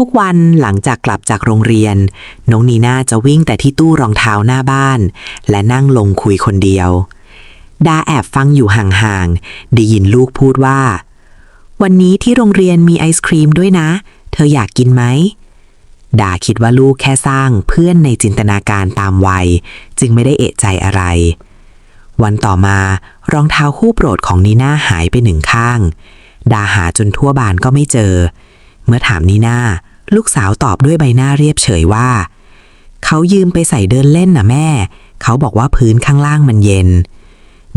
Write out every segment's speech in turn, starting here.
ทุกวันหลังจากกลับจากโรงเรียน น้องนีน่าจะวิ่งแต่ที่ตู้รองเท้าหน้าบ้าน และนั่งลงคุยคนเดียว ดาแอบฟังอยู่ห่างๆได้ยินลูกพูดว่า วันนี้ที่โรงเรียนมีไอศครีมด้วยนะ เธออยากกินไหมดาคิดว่าลูกแค่สร้างเพื่อนในจินตนาการตามวัย จึงไม่ได้เอะใจอะไร วันต่อมารองเท้าคู่โปรดของนีน่าหายไปหนึ่งข้าง ดาหาจนทั่วบานก็ไม่เจอ เมื่อถามนีน่า ลูกสาวตอบด้วยใบหน้าเรียบเฉยว่า เขายืมไปใส่เดินเล่นน่ะแม่ เขาบอกว่าพื้นข้างล่างมันเย็น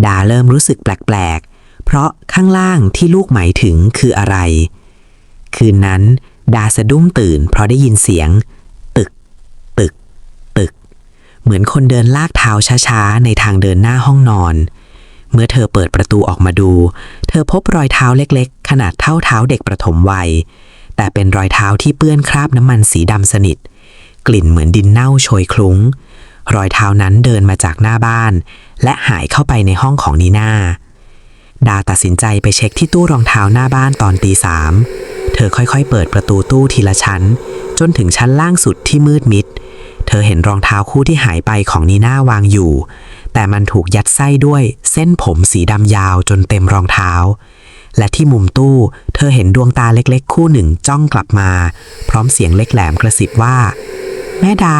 ดาเริ่มรู้สึกแปลกๆ เพราะข้างล่างที่ลูกหมายถึงคืออะไร คืนนั้น ดาสะดุ้งตื่น เพราะได้ยินเสียง ตึก ตึก ตึก เหมือนคนเดินลากเท้าช้าๆ ในทางเดินหน้าห้องนอน เมื่อเธอเปิดประตูออกมาดู เธอพบรอยเท้าเล็กๆ ขนาดเท่าเท้าเด็กประถมวัย แต่เป็นรอยเท้าที่เปื้อนคราบน้ำมันสีดำสนิท กลิ่นเหมือนดินเน่าโชยคลุ้ง รอยเท้านั้นเดินมาจากหน้าบ้าน และหายเข้าไปในห้องของนีนาดาตัดสินใจไปเช็คที่ตู้รองเท้าหน้าบ้านตอนตีสามเธอค่อยๆ เปิดประตูตู้ทีละชั้น จนถึงชั้นล่างสุดที่มืดมิด เธอเห็นรองเท้าคู่ที่หายไปของนีน่าวางอยู่ แต่มันถูกยัดไส้ด้วยเส้นผมสีดำยาวจนเต็มรองเท้า และที่มุมตู้ เธอเห็นดวงตาเล็กๆ คู่หนึ่งจ้องกลับมา พร้อมเสียงเล็กแหลมกระซิบว่า แม่ดา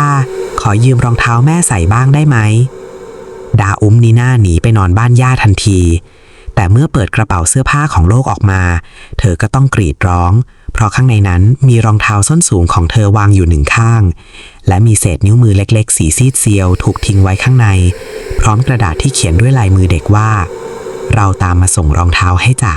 ขอยืมรองเท้าแม่ใส่บ้างได้ไหม ดาอุ้มนีน่าหนีไปนอนบ้านย่าทันที แต่เมื่อเปิดกระเป๋าเสื้อผ้าของโลกออกมา เธอก็ต้องกรีดร้อง เพราะข้างในนั้นมีรองเท้าส้นสูงของเธอวางอยู่หนึ่งข้าง และมีเศษนิ้วมือเล็ก ๆ สีซีดเซียว ถูกทิ้งไว้ข้างใน พร้อมกระดาษที่เขียนด้วยลายมือเด็กว่าเราตามมาส่งรองเท้าให้จ้ะ